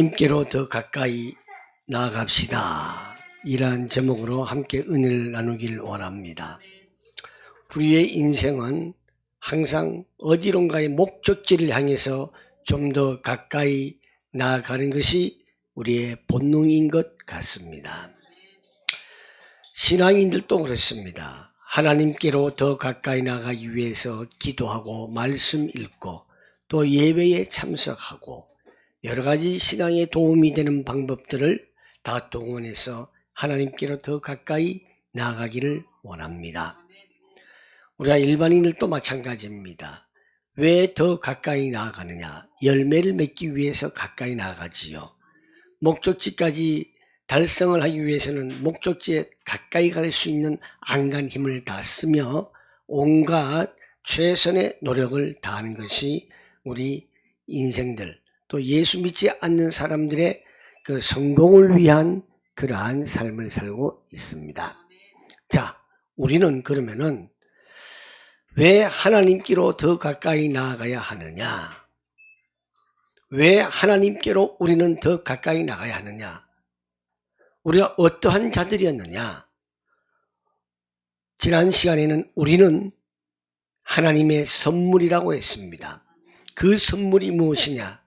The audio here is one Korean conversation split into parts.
님께로 더 가까이 나아갑시다. 이러한 제목으로 함께 은혜를 나누길 원합니다. 우리의 인생은 항상 어디론가의 목적지를 향해서 좀 더 가까이 나아가는 것이 우리의 본능인 것 같습니다. 신앙인들도 그렇습니다. 하나님께로 더 가까이 나가기 위해서 기도하고 말씀 읽고 또 예배에 참석하고 여러 가지 신앙에 도움이 되는 방법들을 다 동원해서 하나님께로 더 가까이 나아가기를 원합니다. 우리가 일반인들도 마찬가지입니다. 왜 더 가까이 나아가느냐? 열매를 맺기 위해서 가까이 나아가지요. 목적지까지 달성을 하기 위해서는 목적지에 가까이 갈 수 있는 안간 힘을 다 쓰며 온갖 최선의 노력을 다하는 것이 우리 인생들 또 예수 믿지 않는 사람들의 그 성공을 위한 그러한 삶을 살고 있습니다. 자, 우리는 그러면은 왜 하나님께로 더 가까이 나아가야 하느냐? 왜 하나님께로 우리는 더 가까이 나가야 하느냐? 우리가 어떠한 자들이었느냐? 지난 시간에는 우리는 하나님의 선물이라고 했습니다. 그 선물이 무엇이냐?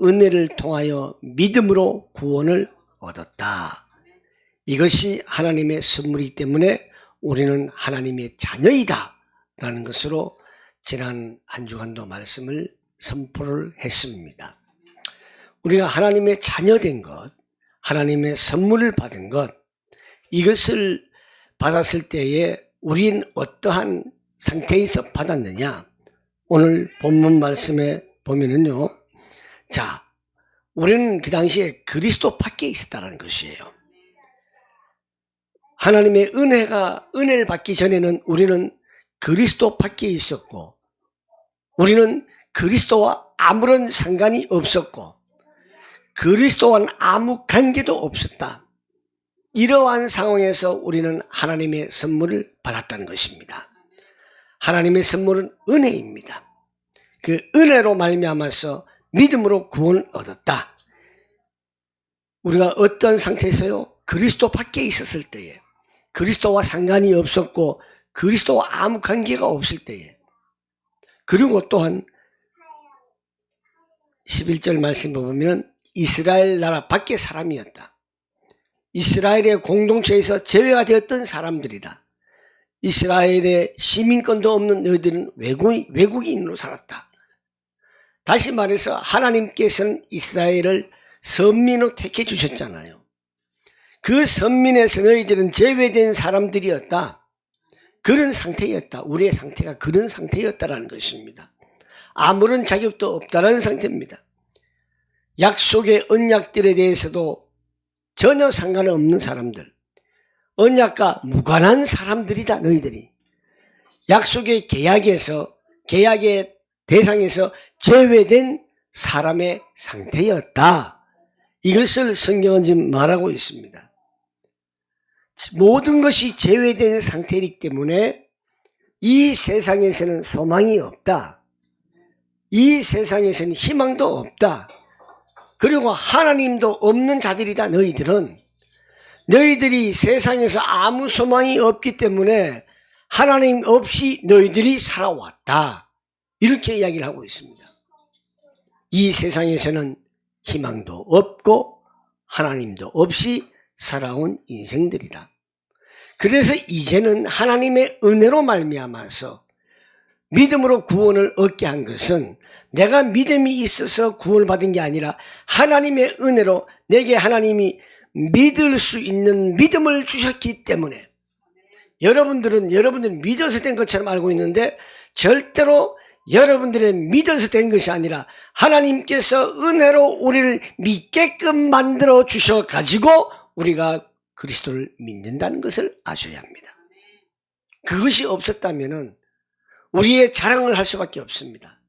은혜를 통하여 믿음으로 구원을 얻었다. 이것이 하나님의 선물이기 때문에 우리는 하나님의 자녀이다. 라는 것으로 지난 한 주간도 말씀을 선포를 했습니다. 우리가 하나님의 자녀된 것, 하나님의 선물을 받은 것, 이것을 받았을 때에 우린 어떠한 상태에서 받았느냐? 오늘 본문 말씀에 보면은요, 자, 우리는 그 당시에 그리스도 밖에 있었다는 것이에요. 하나님의 은혜가, 은혜를 받기 전에는 우리는 그리스도 밖에 있었고, 우리는 그리스도와 아무런 상관이 없었고, 그리스도와는 아무 관계도 없었다. 이러한 상황에서 우리는 하나님의 선물을 받았다는 것입니다. 하나님의 선물은 은혜입니다. 그 은혜로 말미암아서 믿음으로 구원을 얻었다. 우리가 어떤 상태에서요? 그리스도 밖에 있었을 때에 그리스도와 상관이 없었고 그리스도와 아무 관계가 없을 때에 그리고 또한 11절 말씀 보면 이스라엘 나라 밖의 사람이었다. 이스라엘의 공동체에서 제외가 되었던 사람들이다. 이스라엘의 시민권도 없는 너희들은 외국, 외국인으로 살았다. 다시 말해서 하나님께서는 이스라엘을 선민으로 택해 주셨잖아요. 그 선민에서 너희들은 제외된 사람들이었다. 그런 상태였다. 우리의 상태가 그런 상태였다라는 것입니다. 아무런 자격도 없다라는 상태입니다. 약속의 언약들에 대해서도 전혀 상관없는 사람들. 언약과 무관한 사람들이다, 너희들이. 약속의 계약에서, 계약의 대상에서 제외된 사람의 상태였다. 이것을 성경은 지금 말하고 있습니다. 모든 것이 제외된 상태이기 때문에 이 세상에서는 소망이 없다. 이 세상에서는 희망도 없다. 그리고 하나님도 없는 자들이다. 너희들은 너희들이 세상에서 아무 소망이 없기 때문에 하나님 없이 너희들이 살아왔다. 이렇게 이야기를 하고 있습니다. 이 세상에서는 희망도 없고 하나님도 없이 살아온 인생들이다. 그래서 이제는 하나님의 은혜로 말미암아서 믿음으로 구원을 얻게 한 것은 내가 믿음이 있어서 구원을 받은 게 아니라 하나님의 은혜로 내게 하나님이 믿을 수 있는 믿음을 주셨기 때문에 여러분들은 여러분들 믿어서 된 것처럼 알고 있는데 절대로 여러분들의 믿어서 된 것이 아니라 하나님께서 은혜로 우리를 믿게끔 만들어 주셔 가지고 우리가 그리스도를 믿는다는 것을 아셔야 합니다. 그것이 없었다면은 우리의 자랑을 할 수밖에 없습니다.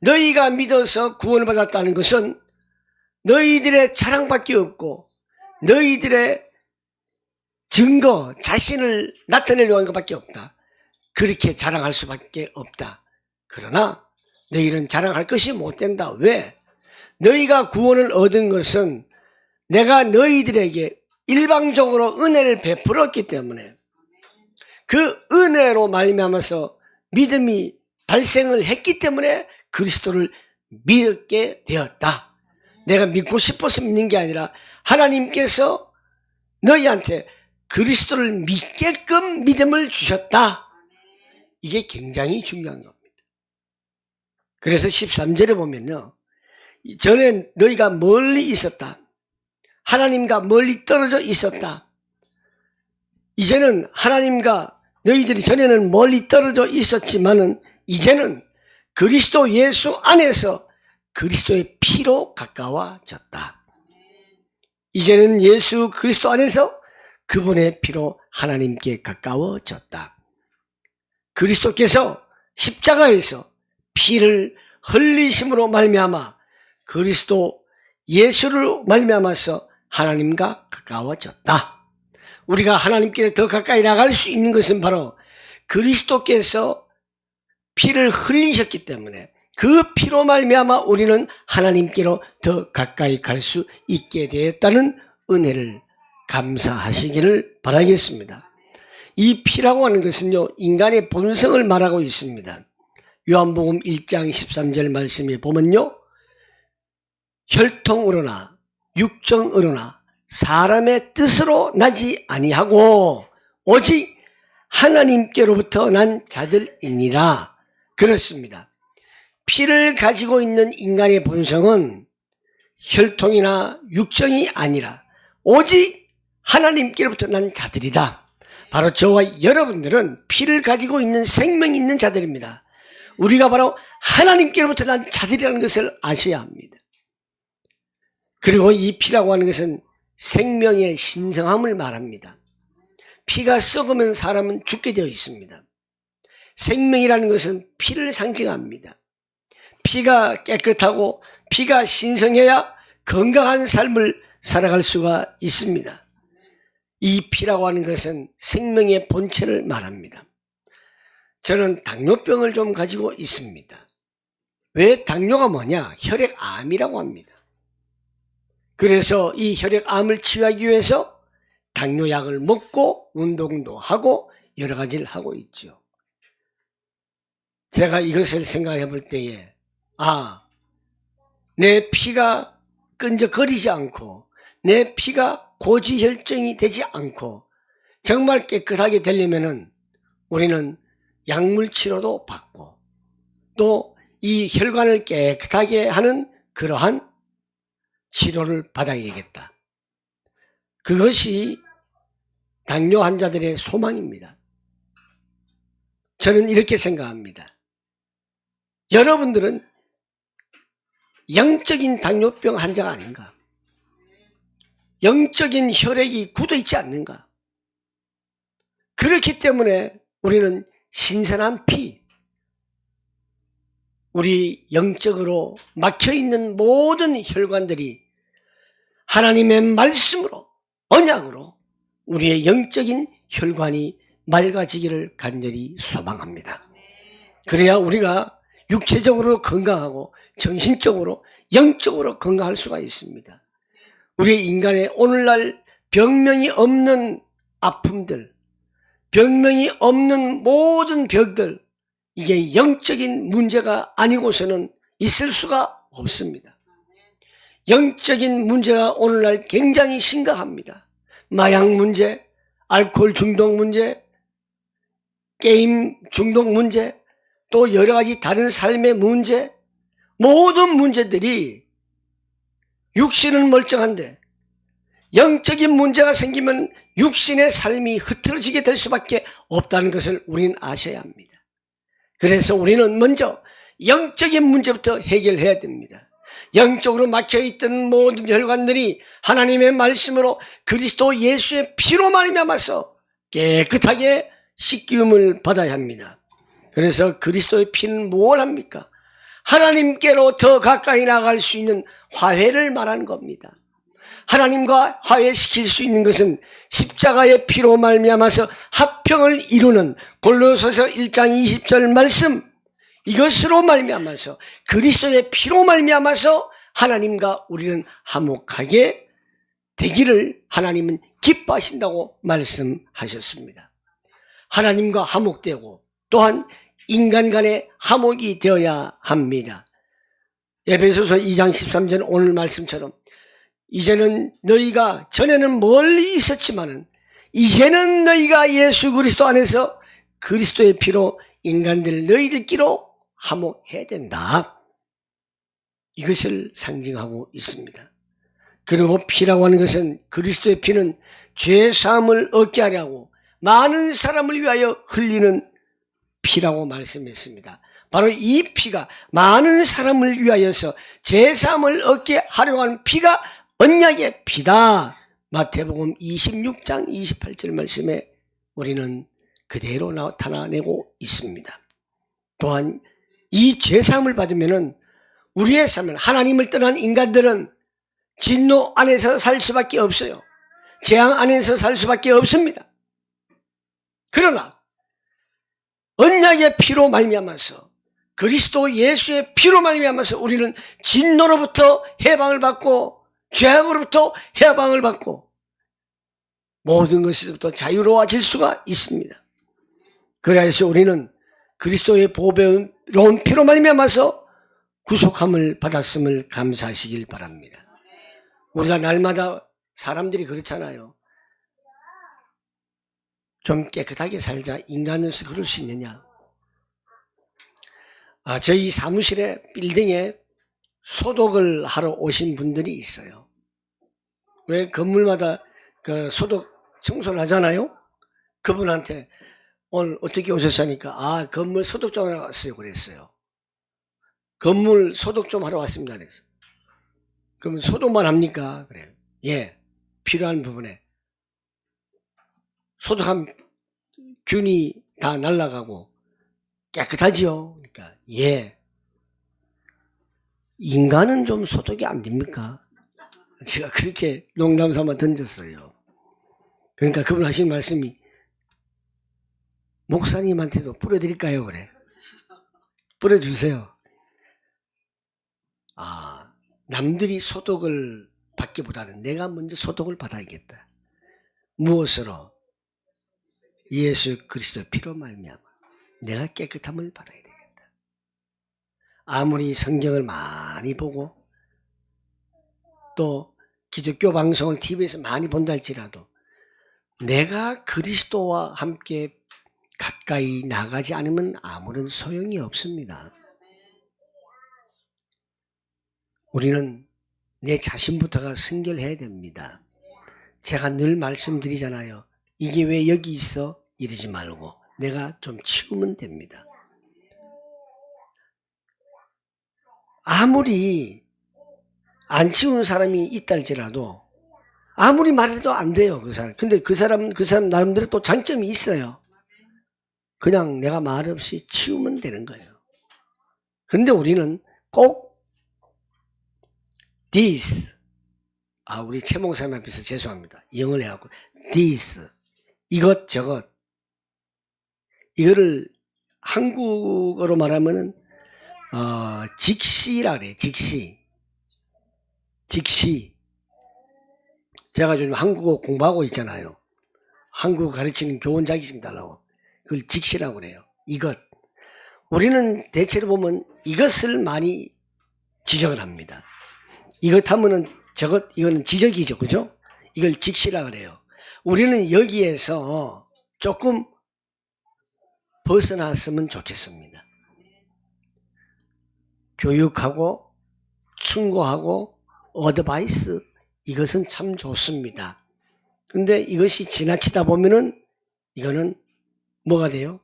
너희가 믿어서 구원을 받았다는 것은 너희들의 자랑밖에 없고 너희들의 증거, 자신을 나타내려고 하는 것밖에 없다. 그렇게 자랑할 수밖에 없다. 그러나 너희는 자랑할 것이 못 된다. 왜? 너희가 구원을 얻은 것은 내가 너희들에게 일방적으로 은혜를 베풀었기 때문에 그 은혜로 말미암아서 믿음이 발생을 했기 때문에 그리스도를 믿게 되었다. 내가 믿고 싶어서 믿는 게 아니라 하나님께서 너희한테 그리스도를 믿게끔 믿음을 주셨다. 이게 굉장히 중요한 겁니다. 그래서 13절에 보면요. 전에 너희가 멀리 있었다. 하나님과 멀리 떨어져 있었다. 이제는 하나님과 너희들이 전에는 멀리 떨어져 있었지만은 이제는 그리스도 예수 안에서 그리스도의 피로 가까워졌다. 이제는 예수 그리스도 안에서 그분의 피로 하나님께 가까워졌다. 그리스도께서 십자가에서 피를 흘리심으로 말미암아 그리스도 예수를 말미암아서 하나님과 가까워졌다. 우리가 하나님께 더 가까이 나갈 수 있는 것은 바로 그리스도께서 피를 흘리셨기 때문에 그 피로 말미암아 우리는 하나님께로 더 가까이 갈 수 있게 되었다는 은혜를 감사하시기를 바라겠습니다. 이 피라고 하는 것은요, 인간의 본성을 말하고 있습니다. 요한복음 1장 13절 말씀에 보면요, 혈통으로나 육정으로나 사람의 뜻으로 나지 아니하고 오직 하나님께로부터 난 자들이니라 그렇습니다. 피를 가지고 있는 인간의 본성은 혈통이나 육정이 아니라 오직 하나님께로부터 난 자들이다. 바로 저와 여러분들은 피를 가지고 있는 생명 있는 자들입니다. 우리가 바로 하나님께로부터 난 자들이라는 것을 아셔야 합니다. 그리고 이 피라고 하는 것은 생명의 신성함을 말합니다. 피가 썩으면 사람은 죽게 되어 있습니다. 생명이라는 것은 피를 상징합니다. 피가 깨끗하고 피가 신성해야 건강한 삶을 살아갈 수가 있습니다. 이 피라고 하는 것은 생명의 본체를 말합니다. 저는 당뇨병을 좀 가지고 있습니다. 왜 당뇨가 뭐냐? 혈액암이라고 합니다. 그래서 이 혈액암을 치유하기 위해서 당뇨약을 먹고 운동도 하고 여러 가지를 하고 있죠. 제가 이것을 생각해 볼 때에 아, 내 피가 끈적거리지 않고 내 피가 고지혈증이 되지 않고 정말 깨끗하게 되려면은 우리는 약물 치료도 받고 또 이 혈관을 깨끗하게 하는 그러한 치료를 받아야 되겠다. 그것이 당뇨 환자들의 소망입니다. 저는 이렇게 생각합니다. 여러분들은 영적인 당뇨병 환자가 아닌가? 영적인 혈액이 굳어 있지 않는가? 그렇기 때문에 우리는 신선한 피, 우리 영적으로 막혀 있는 모든 혈관들이 하나님의 말씀으로, 언약으로 우리의 영적인 혈관이 맑아지기를 간절히 소망합니다. 그래야 우리가 육체적으로 건강하고 정신적으로 영적으로 건강할 수가 있습니다. 우리 인간의 오늘날 병명이 없는 아픔들, 병명이 없는 모든 병들, 이게 영적인 문제가 아니고서는 있을 수가 없습니다. 영적인 문제가 오늘날 굉장히 심각합니다. 마약 문제, 알코올 중독 문제, 게임 중독 문제, 또 여러 가지 다른 삶의 문제, 모든 문제들이 육신은 멀쩡한데 영적인 문제가 생기면 육신의 삶이 흐트러지게 될 수밖에 없다는 것을 우리는 아셔야 합니다. 그래서 우리는 먼저 영적인 문제부터 해결해야 됩니다. 영적으로 막혀있던 모든 혈관들이 하나님의 말씀으로 그리스도 예수의 피로 말미암아서 깨끗하게 씻김을 받아야 합니다. 그래서 그리스도의 피는 뭘 합니까? 하나님께로 더 가까이 나갈 수 있는 화해를 말하는 겁니다. 하나님과 화해시킬 수 있는 것은 십자가의 피로 말미암아서 합평을 이루는 골로새서 1장 20절 말씀 이것으로 말미암아서 그리스도의 피로 말미암아서 하나님과 우리는 화목하게 되기를 하나님은 기뻐하신다고 말씀하셨습니다. 하나님과 화목되고 또한 인간 간의 화목이 되어야 합니다. 에베소서 2장 13절 오늘 말씀처럼 이제는 너희가 전에는 멀리 있었지만은 이제는 너희가 예수 그리스도 안에서 그리스도의 피로 인간들 너희들끼로 화목해야 된다. 이것을 상징하고 있습니다. 그리고 피라고 하는 것은 그리스도의 피는 죄 사함을 얻게 하려고 많은 사람을 위하여 흘리는 피라고 말씀했습니다. 바로 이 피가 많은 사람을 위하여서 죄 사함을 얻게 하려고 하는 피가 언약의 피다. 마태복음 26장 28절 말씀에 우리는 그대로 나타나내고 있습니다. 또한 이 죄사함을 받으면은 우리의 삶은 하나님을 떠난 인간들은 진노 안에서 살 수밖에 없어요. 재앙 안에서 살 수밖에 없습니다. 그러나 언약의 피로 말미암아서 그리스도 예수의 피로 말미암아서 우리는 진노로부터 해방을 받고 죄악으로부터 해방을 받고 모든 것에서부터 자유로워질 수가 있습니다. 그래서 우리는 그리스도의 보배로운 피로 말미암아서 구속함을 받았음을 감사하시길 바랍니다. 우리가 날마다 사람들이 그렇잖아요. 좀 깨끗하게 살자 인간으로서 그럴 수 있느냐? 아, 저희 사무실에 빌딩에 소독을 하러 오신 분들이 있어요. 왜 건물마다 그 소독 청소를 하잖아요? 그분한테 오늘 어떻게 오셨습니까? 아, 건물 소독 좀 하러 왔어요. 그랬어요. 건물 소독 좀 하러 왔습니다. 그래서. 그러면 소독만 합니까? 그래요. 예. 필요한 부분에. 소독한 균이 다 날아가고 깨끗하지요? 그러니까, 예. 인간은 좀 소독이 안 됩니까? 제가 그렇게 농담 삼아 던졌어요. 그러니까 그분 하신 말씀이 목사님한테도 뿌려드릴까요? 그래. 뿌려주세요. 아, 남들이 소독을 받기보다는 내가 먼저 소독을 받아야겠다. 무엇으로? 예수 그리스도 피로 말미암아 내가 깨끗함을 받아야 되겠다. 아무리 성경을 많이 보고 또 기독교 방송을 TV에서 많이 본다 할지라도 내가 그리스도와 함께 가까이 나가지 않으면 아무런 소용이 없습니다. 우리는 내 자신부터가 순결해야 됩니다. 제가 늘 말씀드리잖아요. 이게 왜 여기 있어? 이러지 말고 내가 좀 치우면 됩니다. 아무리 안 치우는 사람이 있다 할지라도 아무리 말해도 안 돼요, 그 사람. 근데 그 사람, 그 사람 나름대로 또 장점이 있어요. 그냥 내가 말 없이 치우면 되는 거예요. 근데 우리는 꼭 this 아 우리 최 목사님 앞에서 죄송합니다. 영어를 해갖고 this 이것 저것 이거를 한국어로 말하면은 어, 직시라 그래 직시 직시 제가 요즘 한국어 공부하고 있잖아요. 한국어 가르치는 교원 자격증 달라고 그걸 직시라고 그래요. 이것 우리는 대체로 보면 이것을 많이 지적을 합니다. 이것 하면은 저것 이거는 지적이죠, 그죠? 이걸 직시라 그래요. 우리는 여기에서 조금 벗어났으면 좋겠습니다. 교육하고 충고하고 어드바이스 이것은 참 좋습니다. 근데 이것이 지나치다 보면은 이거는 뭐가 돼요?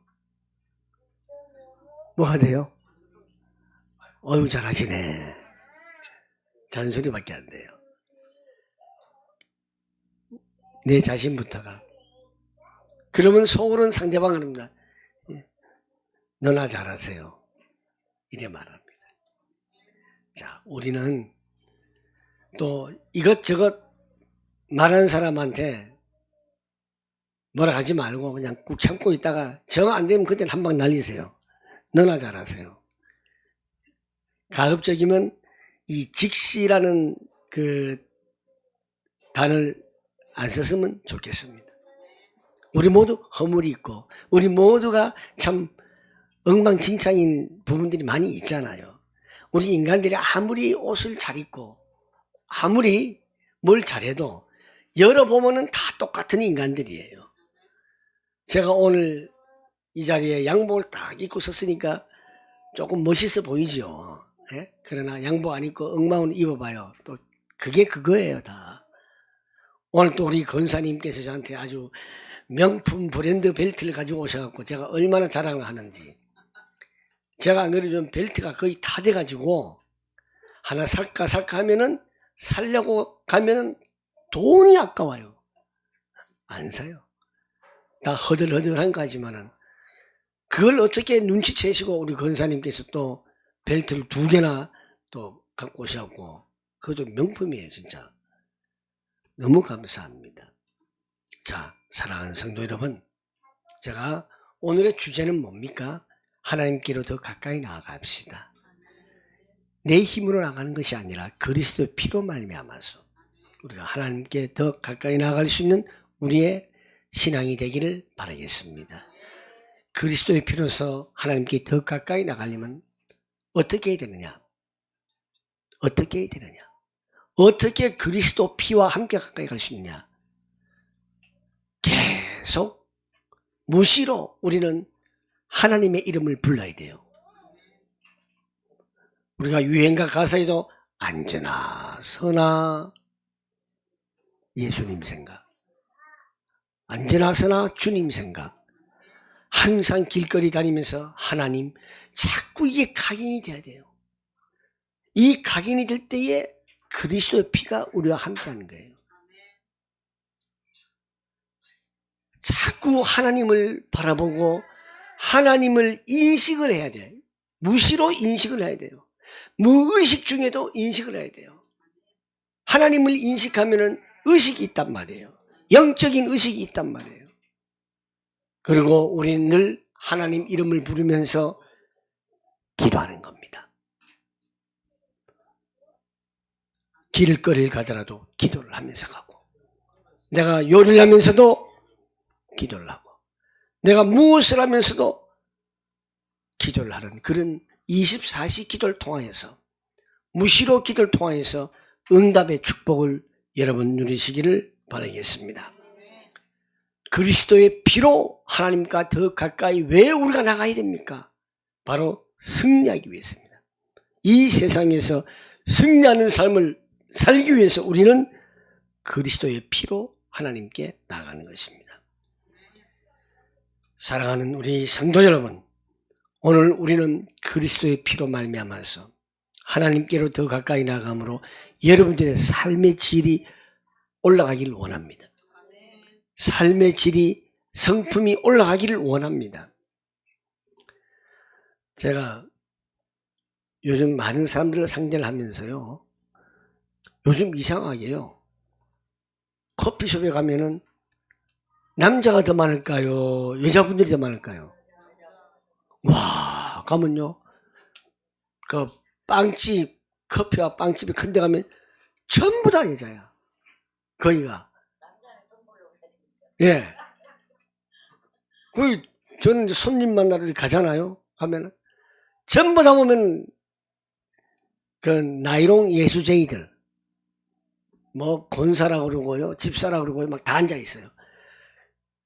뭐가 돼요? 어유 잘하시네. 잔소리밖에 안 돼요. 내 자신부터가. 그러면 속으로는 상대방을 합니다. 예. 너나 잘하세요. 이래 말합니다. 자, 우리는 또 이것저것 말하는 사람한테 뭐라 하지 말고 그냥 꾹 참고 있다가 정 안 되면 그때는 한 방 날리세요. 너나 잘하세요. 가급적이면 이 즉시라는 그 단어를 안 썼으면 좋겠습니다. 우리 모두 허물이 있고 우리 모두가 참 엉망진창인 부분들이 많이 있잖아요. 우리 인간들이 아무리 옷을 잘 입고 아무리 뭘 잘해도 열어보면은 다 똑같은 인간들이에요. 제가 오늘 이 자리에 양복을 딱 입고 섰으니까 조금 멋있어 보이죠. 예? 그러나 양복 안 입고 엉망을 입어봐요. 또 그게 그거예요 다. 오늘 또 우리 건사님께서 저한테 아주 명품 브랜드 벨트를 가지고 오셔갖고 제가 얼마나 자랑을 하는지 제가 늘 요즘 벨트가 거의 다 돼가지고 하나 살까 살까 하면은 살려고 가면은 돈이 아까워요. 안 사요. 다 허들허들한 거지만은 그걸 어떻게 눈치채시고 우리 건사님께서 또 벨트를 두 개나 또 갖고 오셨고 그것도 명품이에요 진짜. 너무 감사합니다. 자, 사랑하는 성도 여러분, 제가 오늘의 주제는 뭡니까? 하나님께로 더 가까이 나아갑시다. 내 힘으로 나가는 것이 아니라 그리스도의 피로 말미암아서 우리가 하나님께 더 가까이 나아갈 수 있는 우리의 신앙이 되기를 바라겠습니다. 그리스도의 피로서 하나님께 더 가까이 나가려면 어떻게 해야 되느냐? 어떻게 해야 되느냐? 어떻게 그리스도 피와 함께 가까이 갈 수 있느냐? 계속 무시로 우리는 하나님의 이름을 불러야 돼요. 우리가 유행가 가사에도 안전하 서나 예수님 생각 안전하 서나 주님 생각 항상 길거리 다니면서 하나님 자꾸 이게 각인이 돼야 돼요. 이 각인이 될 때에 그리스도의 피가 우리와 함께하는 거예요. 자꾸 하나님을 바라보고 하나님을 인식을 해야 돼. 무시로 인식을 해야 돼요. 무의식 중에도 인식을 해야 돼요. 하나님을 인식하면은 의식이 있단 말이에요. 영적인 의식이 있단 말이에요. 그리고 우리는 늘 하나님 이름을 부르면서 기도하는 겁니다. 길거리를 가더라도 기도를 하면서 가고, 내가 요리를 하면서도 기도를 하고, 내가 무엇을 하면서도 기도를 하는 그런 24시 기도를 통하여서 무시로 기도를 통하여서 응답의 축복을 여러분 누리시기를 바라겠습니다. 그리스도의 피로 하나님과 더 가까이 왜 우리가 나가야 됩니까? 바로 승리하기 위해서입니다. 이 세상에서 승리하는 삶을 살기 위해서 우리는 그리스도의 피로 하나님께 나가는 것입니다. 사랑하는 우리 성도 여러분, 오늘 우리는 그리스도의 피로 말미암아서 하나님께로 더 가까이 나감으로 여러분들의 삶의 질이 올라가기를 원합니다. 삶의 질이 성품이 올라가기를 원합니다. 제가 요즘 많은 사람들을 상대를 하면서요. 요즘 이상하게요. 커피숍에 가면은 남자가 더 많을까요? 여자분들이 더 많을까요? 와, 가면요. 그 빵집, 커피와 빵집이 큰데 가면 전부 다 여자야. 거기가. 예. 거기 저는 이제 손님 만나러 가잖아요. 하면은 전부 다 보면 그 나이롱 예수쟁이들 뭐 권사라고 그러고요. 집사라고 그러고요. 막 다 앉아 있어요.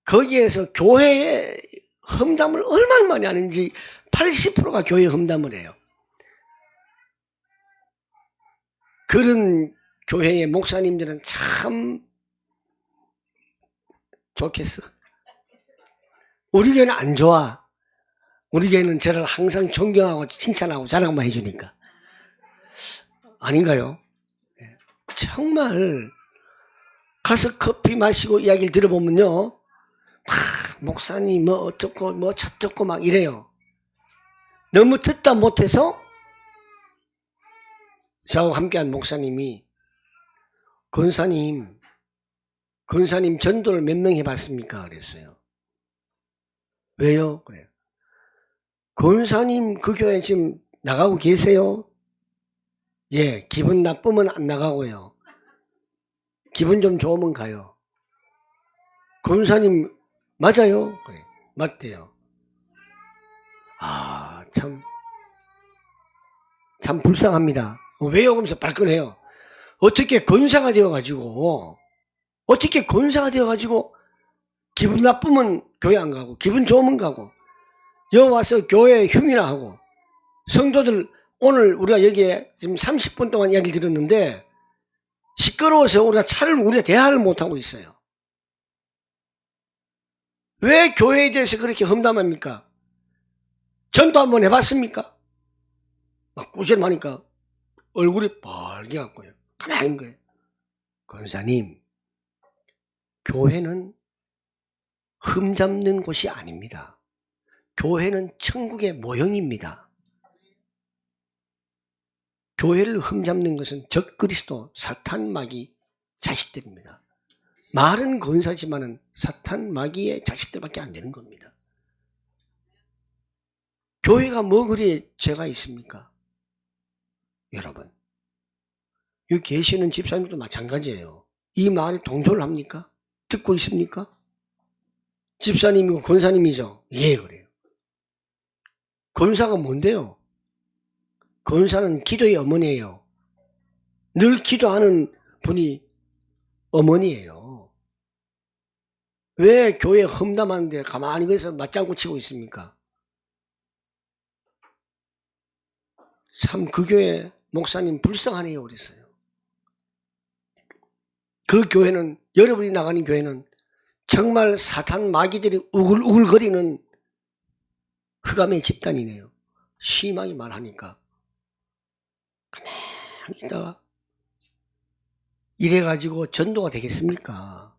거기에서 교회에 험담을 얼마나 많이 하는지 80%가 교회 험담을 해요. 그런 교회의 목사님들은 참 좋겠어. 우리 교회는 안 좋아. 우리 교회는 저를 항상 존경하고 칭찬하고 자랑만 해주니까. 아닌가요? 예. 정말 가서 커피 마시고 이야기를 들어보면요. 막 목사님 뭐 어떻고 뭐 저떻고 막 이래요. 너무 듣다 못해서 저하고 함께한 목사님이 권사님 권사님 전도를 몇 명 해봤습니까? 그랬어요. 왜요? 그래요. 권사님 그 교회 지금 나가고 계세요? 예, 기분 나쁘면 안 나가고요. 기분 좀 좋으면 가요. 권사님, 맞아요? 그래, 맞대요. 아, 참, 참 불쌍합니다. 왜요? 그러면서 발끈해요. 어떻게 권사가 되어가지고, 어떻게 권사가 되어가지고, 기분 나쁘면 교회 안 가고, 기분 좋으면 가고, 여기 와서 교회 흉이나 하고, 성도들, 오늘 우리가 여기에 지금 30분 동안 이야기를 들었는데, 시끄러워서 우리가 차를, 우리가 대화를 못하고 있어요. 왜 교회에 대해서 그렇게 험담합니까? 전도 한번 해봤습니까? 막 꾸준하니까 얼굴이 빨개 갖고요. 가만히 있는 거예요. 권사님, 교회는 흠 잡는 곳이 아닙니다. 교회는 천국의 모형입니다. 교회를 흠 잡는 것은 적그리스도, 사탄, 마귀 자식들입니다. 말은 권사지만은 사탄, 마귀의 자식들밖에 안 되는 겁니다. 교회가 뭐 그리 죄가 있습니까? 여러분. 여기 계시는 집사님도 마찬가지예요. 이 말에 동조를 합니까? 듣고 있습니까? 집사님이고 권사님이죠? 예, 그래요. 권사가 뭔데요? 권사는 기도의 어머니예요. 늘 기도하는 분이 어머니예요. 왜 교회 험담하는데 가만히 거기서 맞장구 치고 있습니까? 참 그 교회 목사님 불쌍하네요 그랬어요. 그 교회는 여러분이 나가는 교회는 정말 사탄 마귀들이 우글우글거리는 흑암의 집단이네요. 심하게 말하니까 가만히 있다가 이래가지고 전도가 되겠습니까?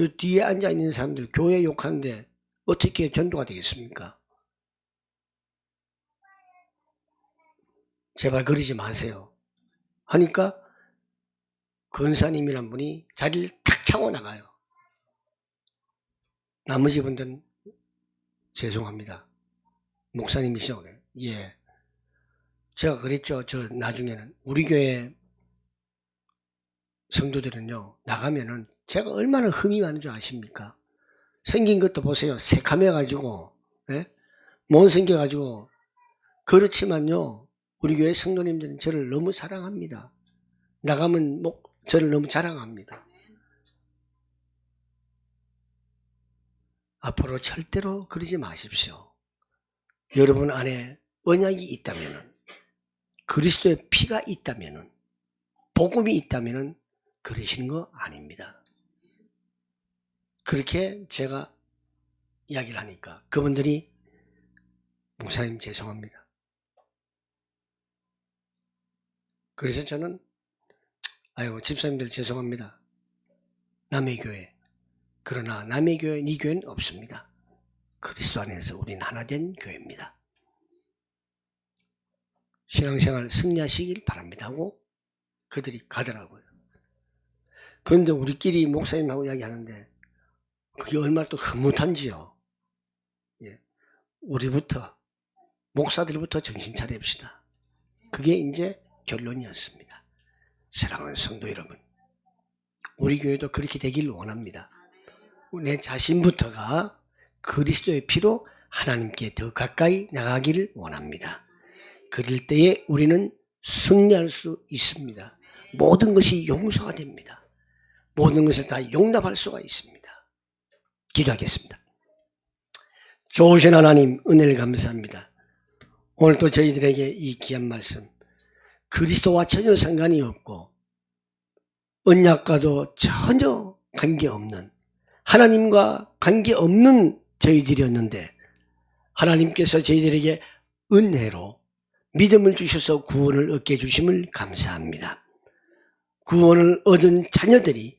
요 뒤에 앉아 있는 사람들 교회 욕하는데 어떻게 전도가 되겠습니까? 제발 그러지 마세요. 하니까 권사님이란 분이 자리를 탁 차고 나가요. 나머지 분들은 죄송합니다. 목사님이시죠? 예. 제가 그랬죠. 저 나중에는 우리 교회 성도들은요 나가면은 제가 얼마나 흠이 많은 줄 아십니까? 생긴 것도 보세요. 새카매 가지고 예? 못생겨 가지고 그렇지만요 우리 교회 성도님들은 저를 너무 사랑합니다. 나가면 뭐 저를 너무 자랑합니다. 앞으로 절대로 그러지 마십시오. 여러분 안에 언약이 있다면 그리스도의 피가 있다면 복음이 있다면 그러시는 거 아닙니다. 그렇게 제가 이야기를 하니까 그분들이 목사님 죄송합니다. 그래서 저는 아이고 집사님들 죄송합니다. 남의 교회 그러나 남의 교회 네 교회는 없습니다. 그리스도 안에서 우리는 하나 된 교회입니다. 신앙생활 승리하시길 바랍니다 하고 그들이 가더라고요. 그런데 우리끼리 목사님하고 이야기하는데 그게 얼마나 또 흐뭇한지요. 예. 우리부터 목사들부터 정신 차립시다. 그게 이제 결론이었습니다. 사랑하는 성도 여러분, 우리 교회도 그렇게 되기를 원합니다. 내 자신부터가 그리스도의 피로 하나님께 더 가까이 나가기를 원합니다. 그럴 때에 우리는 승리할 수 있습니다. 모든 것이 용서가 됩니다. 모든 것을 다 용납할 수가 있습니다. 기도하겠습니다. 좋으신 하나님 은혜를 감사합니다. 오늘도 저희들에게 이 귀한 말씀 그리스도와 전혀 상관이 없고 언약과도 전혀 관계없는 하나님과 관계없는 저희들이었는데 하나님께서 저희들에게 은혜로 믿음을 주셔서 구원을 얻게 해주심을 감사합니다. 구원을 얻은 자녀들이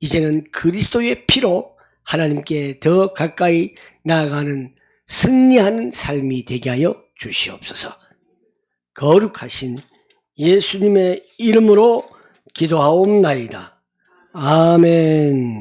이제는 그리스도의 피로 하나님께 더 가까이 나아가는 승리하는 삶이 되게 하여 주시옵소서. 거룩하신 예수님의 이름으로 기도하옵나이다. 아멘.